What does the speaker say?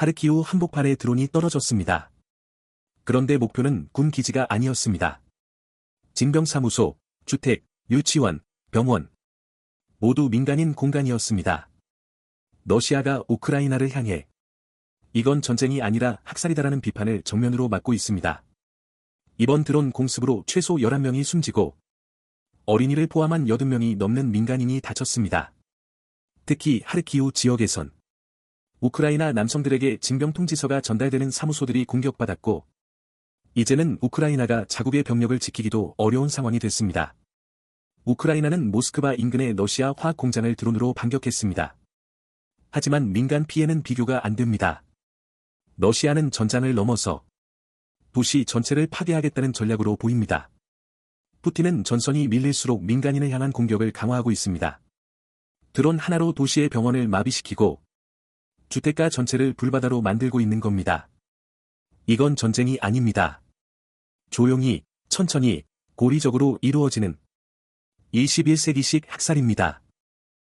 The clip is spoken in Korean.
하르키우 한복판에 드론이 떨어졌습니다. 그런데 목표는 군 기지가 아니었습니다. 징병사무소, 주택, 유치원, 병원. 모두 민간인 공간이었습니다. 러시아가 우크라이나를 향해 이건 전쟁이 아니라 학살이다라는 비판을 정면으로 맞고 있습니다. 이번 드론 공습으로 최소 11명이 숨지고 어린이를 포함한 80명이 넘는 민간인이 다쳤습니다. 특히 하르키우 지역에선 우크라이나 남성들에게 징병 통지서가 전달되는 사무소들이 공격받았고 이제는 우크라이나가 자국의 병력을 지키기도 어려운 상황이 됐습니다. 우크라이나는 모스크바 인근의 러시아 화학 공장을 드론으로 반격했습니다. 하지만 민간 피해는 비교가 안 됩니다. 러시아는 전장을 넘어서 도시 전체를 파괴하겠다는 전략으로 보입니다. 푸틴은 전선이 밀릴수록 민간인을 향한 공격을 강화하고 있습니다. 드론 하나로 도시의 병원을 마비시키고 주택가 전체를 불바다로 만들고 있는 겁니다. 이건 전쟁이 아닙니다. 조용히, 천천히, 고리적으로 이루어지는 21세기식 학살입니다.